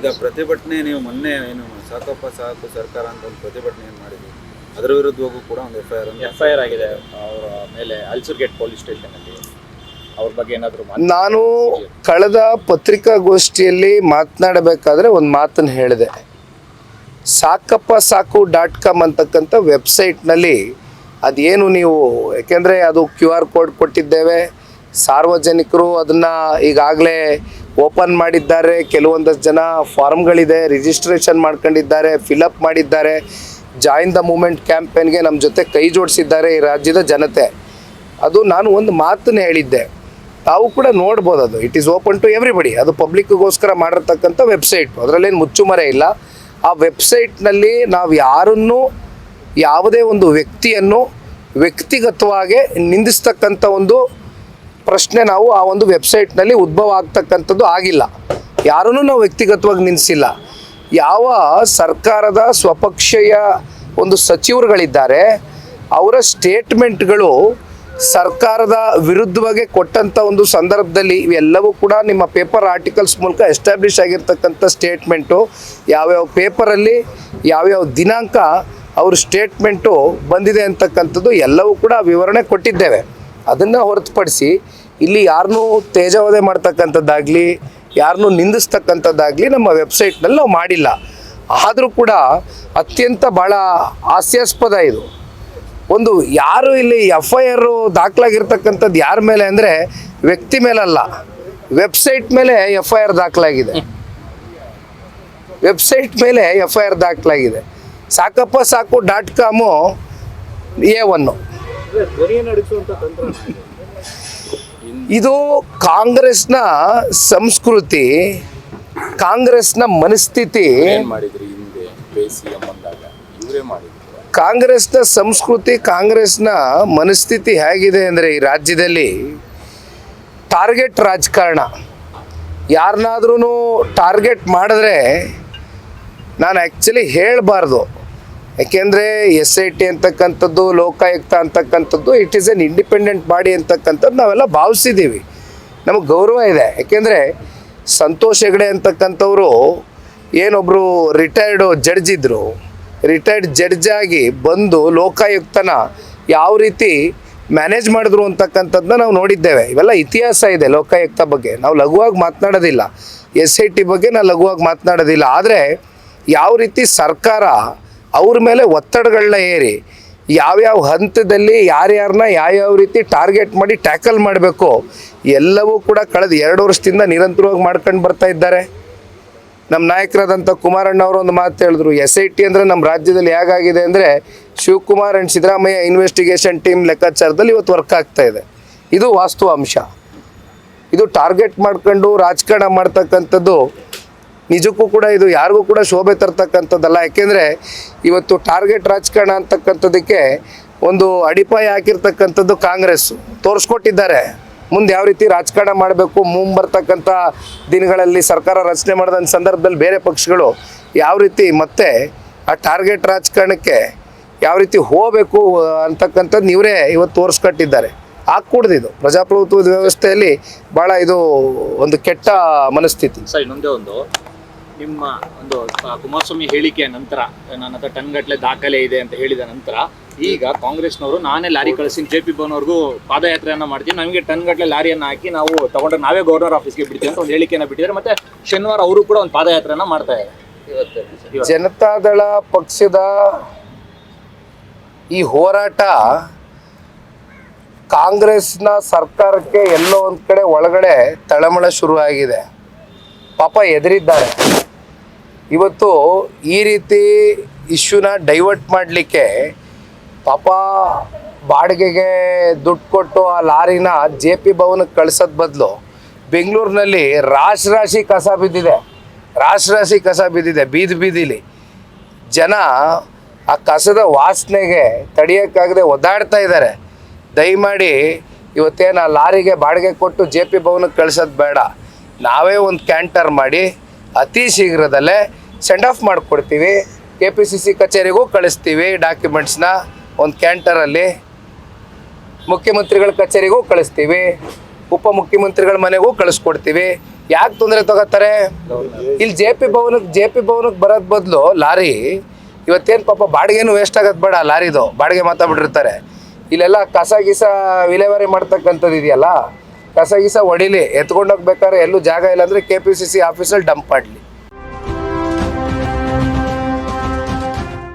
ಈಗ ಪ್ರತಿಭಟನೆ ನೀವು ಮೊನ್ನೆ ಏನು ಸಾಕಪ್ಪ ಸಾಕು ಸರ್ಕಾರ ಅಂತ ಒಂದು ಪ್ರತಿಭಟನೆ ಏನು ಮಾಡಿದ್ವಿ ಅದರ ವಿರುದ್ಧವಾಗೂ ಕೂಡ ಒಂದು F I R F I R ಆಗಿದೆ. ಅವರ ಮೇಲೆ ಅಲ್ಸುರ್ಗೇಟ್ ಪೊಲೀಸ್ ಸ್ಟೇಷನಲ್ಲಿ ಅವ್ರ ಬಗ್ಗೆ ಏನಾದರೂ ನಾನು ಕಳೆದ ಪತ್ರಿಕಾಗೋಷ್ಠಿಯಲ್ಲಿ ಮಾತನಾಡಬೇಕಾದ್ರೆ ಒಂದು ಮಾತನ್ನು ಹೇಳಿದೆ. ಸಾಕಪ್ಪ ಸಾಕು ಡಾಟ್ ಕಾಮ್ ಅಂತಕ್ಕಂಥ ವೆಬ್ಸೈಟ್ನಲ್ಲಿ ಅದೇನು ನೀವು ಯಾಕೆಂದರೆ ಅದು ಕ್ಯೂ ಆರ್ ಕೋಡ್ ಕೊಟ್ಟಿದ್ದೇವೆ. ಸಾರ್ವಜನಿಕರು ಅದನ್ನು ಈಗಾಗಲೇ ಓಪನ್ ಮಾಡಿದ್ದಾರೆ. ಕೆಲವೊಂದಷ್ಟು ಜನ ಫಾರ್ಮ್ಗಳಿದೆ ರಿಜಿಸ್ಟ್ರೇಷನ್ ಮಾಡ್ಕೊಂಡಿದ್ದಾರೆ ಫಿಲಪ್ ಮಾಡಿದ್ದಾರೆ. ಜಾಯಿನ್ ದ ಮೂಮೆಂಟ್ ಕ್ಯಾಂಪೇನ್ಗೆ ನಮ್ಮ ಜೊತೆ ಕೈ ಜೋಡಿಸಿದ್ದಾರೆ ಈ ರಾಜ್ಯದ ಜನತೆ. ಅದು ನಾನು ಒಂದು ಮಾತನ್ನ ಹೇಳಿದ್ದೆ. ತಾವು ಕೂಡ ನೋಡ್ಬೋದು ಅದು. It is open to everybody ಅದು ಪಬ್ಲಿಕ್ಗೋಸ್ಕರ ಮಾಡಿರ್ತಕ್ಕಂಥ ವೆಬ್ಸೈಟ್ ಅದರಲ್ಲೇನು ಮುಚ್ಚುಮರೆ ಇಲ್ಲ. ಆ ವೆಬ್ಸೈಟ್ನಲ್ಲಿ ನಾವು ಯಾರನ್ನು, ಯಾವುದೇ ಒಂದು ವ್ಯಕ್ತಿಯನ್ನು ವ್ಯಕ್ತಿಗತವಾಗಿ ನಿಂದಿಸ್ತಕ್ಕಂಥ ಒಂದು ಪ್ರಶ್ನೆ ನಾವು ಆ ಒಂದು ವೆಬ್ಸೈಟ್ನಲ್ಲಿ ಉದ್ಭವ ಆಗ್ತಕ್ಕಂಥದ್ದು ಆಗಿಲ್ಲ. ಯಾರನ್ನೂ ನಾವು ವ್ಯಕ್ತಿಗತವಾಗಿ ನಿಲ್ಲಿಸಿಲ್ಲ ಯಾವ ಸರ್ಕಾರದ ಸ್ವಪಕ್ಷೀಯ ಒಂದು ಸಚಿವರುಗಳಿದ್ದಾರೆ, ಅವರ ಸ್ಟೇಟ್ಮೆಂಟ್ಗಳು ಸರ್ಕಾರದ ವಿರುದ್ಧವಾಗಿ ಕೊಟ್ಟಂಥ ಒಂದು ಸಂದರ್ಭದಲ್ಲಿ ಇವೆಲ್ಲವೂ ಕೂಡ ನಿಮ್ಮ ಪೇಪರ್ ಆರ್ಟಿಕಲ್ಸ್ ಮೂಲಕ ಎಸ್ಟಾಬ್ಲಿಷ್ ಆಗಿರ್ತಕ್ಕಂಥ ಸ್ಟೇಟ್ಮೆಂಟು, ಯಾವ್ಯಾವ ಪೇಪರಲ್ಲಿ ಯಾವ್ಯಾವ ದಿನಾಂಕ ಅವ್ರ ಸ್ಟೇಟ್ಮೆಂಟು ಬಂದಿದೆ ಅಂತಕ್ಕಂಥದ್ದು ಎಲ್ಲವೂ ಕೂಡ ವಿವರಣೆ ಕೊಟ್ಟಿದ್ದೇವೆ. ಅದನ್ನು ಹೊರತುಪಡಿಸಿ ಇಲ್ಲಿ ಯಾರನ್ನೂ ತೇಜಾವಧೆ ಮಾಡ್ತಕ್ಕಂಥದ್ದಾಗಲಿ ಯಾರನ್ನೂ ನಿಂದಿಸ್ತಕ್ಕಂಥದ್ದಾಗಲಿ ನಮ್ಮ ವೆಬ್ಸೈಟ್ನಲ್ಲಿ ನಾವು ಮಾಡಿಲ್ಲ. ಆದರೂ ಕೂಡ ಅತ್ಯಂತ ಭಾಳ ಹಾಸ್ಯಾಸ್ಪದ ಇದು. ಒಂದು ಯಾರು ಇಲ್ಲಿ ಎಫ್ ಐ ಆರು ದಾಖಲಾಗಿರ್ತಕ್ಕಂಥದ್ದು ಯಾರ ಮೇಲೆ ಅಂದರೆ ವ್ಯಕ್ತಿ ಮೇಲಲ್ಲ, ವೆಬ್ಸೈಟ್ ಮೇಲೆ ಎಫ್ ಐ ಆರ್ ದಾಖಲಾಗಿದೆ. ವೆಬ್ಸೈಟ್ ಮೇಲೆ ಎಫ್ ಐ ಆರ್ ದಾಖಲಾಗಿದೆ. ಸಾಕಪ್ಪ ಸಾಕು ಡಾಟ್ ಕಾಮು ಎ ಒನ್ನು. ಇದು ಕಾಂಗ್ರೆಸ್ನ ಸಂಸ್ಕೃತಿ ಕಾಂಗ್ರೆಸ್ನ ಮನಸ್ಥಿತಿ. ಏನ್ ಮಾಡಿದ್ರಿ ಹಿಂದೆ ಬೇಸಿ ಬಂದಾಗ ಇವರೇ ಮಾಡಿದ್ರು. ಕಾಂಗ್ರೆಸ್ನ ಸಂಸ್ಕೃತಿ ಕಾಂಗ್ರೆಸ್ನ ಮನಸ್ಥಿತಿ ಹೇಗಿದೆ ಅಂದರೆ ಈ ರಾಜ್ಯದಲ್ಲಿ ಟಾರ್ಗೆಟ್ ರಾಜಕಾರಣ. ಯಾರನ್ನಾದ್ರೂ ಟಾರ್ಗೆಟ್ ಮಾಡಿದ್ರೆ ನಾನು ಆ್ಯಕ್ಚುಲಿ ಹೇಳಬಾರ್ದು. ಯಾಕೆಂದರೆ ಎಸ್ ಐ ಟಿ ಅಂತಕ್ಕಂಥದ್ದು, ಲೋಕಾಯುಕ್ತ ಅಂತಕ್ಕಂಥದ್ದು it is an independent body ಅಂತಕ್ಕಂಥದ್ದು ನಾವೆಲ್ಲ ಭಾವಿಸಿದ್ದೀವಿ. ನಮಗೆ ಗೌರವ ಇದೆ. ಯಾಕೆಂದರೆ ಸಂತೋಷ್ ಹೆಗಡೆ ಅಂತಕ್ಕಂಥವ್ರು ಏನೊಬ್ಬರು ರಿಟೈರ್ಡ್ ಜಡ್ಜ್ ಇದ್ದರು ರಿಟೈರ್ಡ್ ಜಡ್ಜ್ ಆಗಿ ಬಂದು ಲೋಕಾಯುಕ್ತನ ಯಾವ ರೀತಿ ಮ್ಯಾನೇಜ್ ಮಾಡಿದ್ರು ಅಂತಕ್ಕಂಥದ್ದನ್ನ ನಾವು ನೋಡಿದ್ದೇವೆ. ಇವೆಲ್ಲ ಇತಿಹಾಸ ಇದೆ ಲೋಕಾಯುಕ್ತ ಬಗ್ಗೆ. ನಾವು ಲಘುವಾಗಿ ಮಾತನಾಡೋದಿಲ್ಲ. ಎಸ್ ಐ ಟಿ ಬಗ್ಗೆ ನಾವು ಲಘುವಾಗಿ ಮಾತನಾಡೋದಿಲ್ಲ. ಆದರೆ ಯಾವ ರೀತಿ ಸರ್ಕಾರ ಅವ್ರ ಮೇಲೆ ಒತ್ತಡಗಳನ್ನ ಏರಿ ಯಾವ್ಯಾವ ಹಂತದಲ್ಲಿ ಯಾರ್ಯಾರನ್ನ ಯಾವ್ಯಾವ ರೀತಿ ಟಾರ್ಗೆಟ್ ಮಾಡಿ ಟ್ಯಾಕಲ್ ಮಾಡಬೇಕು ಎಲ್ಲವೂ ಕೂಡ ಕಳೆದ ಎರಡು ವರ್ಷದಿಂದ ನಿರಂತರವಾಗಿ ಮಾಡ್ಕೊಂಡು ಬರ್ತಾ ಇದ್ದಾರೆ. ನಮ್ಮ ನಾಯಕರಾದಂಥ ಕುಮಾರಣ್ಣ ಅವರು ಒಂದು ಮಾತು ಹೇಳಿದ್ರು ಎಸ್ ಐ ಟಿ ಅಂದರೆ ನಮ್ಮ ರಾಜ್ಯದಲ್ಲಿ ಹೇಗಾಗಿದೆ ಅಂದರೆ Shivakumar and Siddaramaiah investigation team ಲೆಕ್ಕಾಚಾರದಲ್ಲಿ ಇವತ್ತು ವರ್ಕ್ ಆಗ್ತಾ ಇದೆ. ಇದು ವಾಸ್ತವಾಂಶ. ಇದು ಟಾರ್ಗೆಟ್ ಮಾಡ್ಕೊಂಡು ರಾಜಕಾರಣ ಮಾಡ್ತಕ್ಕಂಥದ್ದು ನಿಜಕ್ಕೂ ಕೂಡ ಇದು ಯಾರಿಗೂ ಕೂಡ ಶೋಭೆ ತರ್ತಕ್ಕಂಥದ್ದಲ್ಲ. ಯಾಕೆಂದರೆ ಇವತ್ತು ಟಾರ್ಗೆಟ್ ರಾಜಕಾರಣ ಅಂತಕ್ಕಂಥದ್ದಕ್ಕೆ ಒಂದು ಅಡಿಪಾಯ ಹಾಕಿರ್ತಕ್ಕಂಥದ್ದು ಕಾಂಗ್ರೆಸ್. ತೋರಿಸ್ಕೊಟ್ಟಿದ್ದಾರೆ. ಮುಂದೆ ಯಾವ ರೀತಿ ರಾಜಕಾರಣ ಮಾಡಬೇಕು ಮುಂಬರ್ತಕ್ಕಂಥ ದಿನಗಳಲ್ಲಿ ಸರ್ಕಾರ ರಚನೆ ಮಾಡಿದ ಸಂದರ್ಭದಲ್ಲಿ ಬೇರೆ ಪಕ್ಷಗಳು ಯಾವ ರೀತಿ ಮತ್ತೆ ಆ ಟಾರ್ಗೆಟ್ ರಾಜಕಾರಣಕ್ಕೆ ಯಾವ ರೀತಿ ಹೋಗಬೇಕು ಅಂತಕ್ಕಂಥದ್ದು ಇವರೇ ಇವತ್ತು ತೋರಿಸ್ಕೊಟ್ಟಿದ್ದಾರೆ. ಇದು. ಪ್ರಜಾಪ್ರಭುತ್ವದ ವ್ಯವಸ್ಥೆಯಲ್ಲಿ ಭಾಳ ಇದು ಒಂದು ಕೆಟ್ಟ ಮನಸ್ಥಿತಿ. ಸರ್, ಇನ್ನೊಂದೇ ಒಂದು. ನಿಮ್ಮ ಒಂದು ಕುಮಾರಸ್ವಾಮಿ ಹೇಳಿಕೆಯ ನಂತರ, ನನ್ನ ಹತ್ರ ಟನ್ ಗಟ್ಟಲೆ ದಾಖಲೆ ಇದೆ ಅಂತ ಹೇಳಿದ ನಂತರ, ಈಗ ಕಾಂಗ್ರೆಸ್ನವರು ನಾನೇ ಲಾರಿ ಕಳಿಸಿ ಜೆ ಪಿ ಭವನವರೆಗೂ ಪಾದಯಾತ್ರೆಯನ್ನ ಮಾಡ್ತೀನಿ, ನಮಗೆ ಟನ್ ಲಾರಿಯನ್ನು ಹಾಕಿ ನಾವು ತಗೊಂಡ್ರೆ ನಾವೇ ಗವರ್ನರ್ ಆಫೀಸ್ಗೆ ಬಿಡ್ತೀವಿ ಅಂತ ಒಂದು ಹೇಳಿಕೆಯನ್ನು ಬಿಟ್ಟಿದ್ದಾರೆ. ಮತ್ತೆ ಶನಿವಾರ ಅವರು ಕೂಡ ಒಂದು ಪಾದಯಾತ್ರೆಯನ್ನ ಮಾಡ್ತಾ ಇದ್ದಾರೆ. ಜನತಾದಳ ಪಕ್ಷದ ಈ ಹೋರಾಟ ಕಾಂಗ್ರೆಸ್ನ ಸರ್ಕಾರಕ್ಕೆ ಎಲ್ಲೋ ಒಂದು ಕಡೆ ಒಳಗಡೆ ತಳಮಳ ಶುರುವಾಗಿದೆ. ಪಾಪ ಎದುರಿದ್ದಾರೆ. ಇವತ್ತು ಈ ರೀತಿ ಇಶ್ಯೂನ ಡೈವರ್ಟ್ ಮಾಡಲಿಕ್ಕೆ ಪಾಪ ಬಾಡಿಗೆಗೆ ದುಡ್ಡು ಕೊಟ್ಟು ಆ ಲಾರಿನ ಜೆ ಪಿ ಭವನಕ್ಕೆ ಕಳ್ಸೋದ್ ಬದಲು ಬೆಂಗಳೂರಿನಲ್ಲಿ ರಾಶಿ ರಾಶಿ ಕಸ ಬಿದ್ದಿದೆ. ರಾಶಿ ರಾಶಿ ಕಸ ಬಿದ್ದಿದೆ, ಬೀದಿ ಬೀದಿಲಿ. ಜನ ಆ ಕಸದ ವಾಸನೆಗೆ ತಡೆಯೋಕ್ಕಾಗದೆ ಒದ್ದಾಡ್ತಾ ಇದ್ದಾರೆ. ದಯಮಾಡಿ ಇವತ್ತೇನು ಆ ಲಾರಿಗೆ ಬಾಡಿಗೆ ಕೊಟ್ಟು ಜೆ ಪಿ ಭವನಕ್ಕೆ ಕಳ್ಸೋದು ಬೇಡ. ನಾವೇ ಒಂದು ಕ್ಯಾಂಟರ್ ಮಾಡಿ ಅತಿ ಶೀಘ್ರದಲ್ಲೇ ಸೆಂಡ್ ಆಫ್ ಮಾಡಿಕೊಡ್ತೀವಿ. ಕೆ ಪಿ ಸಿ ಸಿ ಕಚೇರಿಗೂ ಕಳಿಸ್ತೀವಿ ಡಾಕ್ಯುಮೆಂಟ್ಸ್ನ. ಒಂದು ಕ್ಯಾಂಟರಲ್ಲಿ ಮುಖ್ಯಮಂತ್ರಿಗಳ ಕಚೇರಿಗೂ ಕಳಿಸ್ತೀವಿ. ಉಪಮುಖ್ಯಮಂತ್ರಿಗಳ ಮನೆಗೂ ಕಳಿಸ್ಕೊಡ್ತೀವಿ. ಯಾಕೆ ತೊಂದರೆ ತಗೋತಾರೆ? ಇಲ್ಲಿ ಜೆ ಪಿ ಭವನಕ್ಕೆ ಜೆ ಪಿ ಭವನಕ್ಕೆ ಬರೋದ್ ಬದಲು ಲಾರಿ ಇವತ್ತೇನು ಪಾಪ ಬಾಡಿಗೆನೂ ವೇಸ್ಟ್ ಆಗೋದು ಬೇಡ ಲಾರಿದು. ಬಾಡಿಗೆ ಮಾತಾಡ್ಬಿಟ್ಟಿರ್ತಾರೆ. ಇಲ್ಲೆಲ್ಲ ಕಸ, ಗೀಸ ವಿಲೇವಾರಿ ಮಾಡ್ತಕ್ಕಂಥದ್ದು ಇದೆಯಲ್ಲ? ಕಸ, ಗೀಸ ಹೊಡಿಲಿ. ಎತ್ಕೊಂಡೋಗ್ಬೇಕಾದ್ರೆ ಎಲ್ಲೂ ಜಾಗ ಇಲ್ಲ ಅಂದರೆ ಕೆ ಪಿ ಸಿ ಸಿ ಆಫೀಸಲ್ಲಿ ಡಂಪ್ ಮಾಡಲಿ.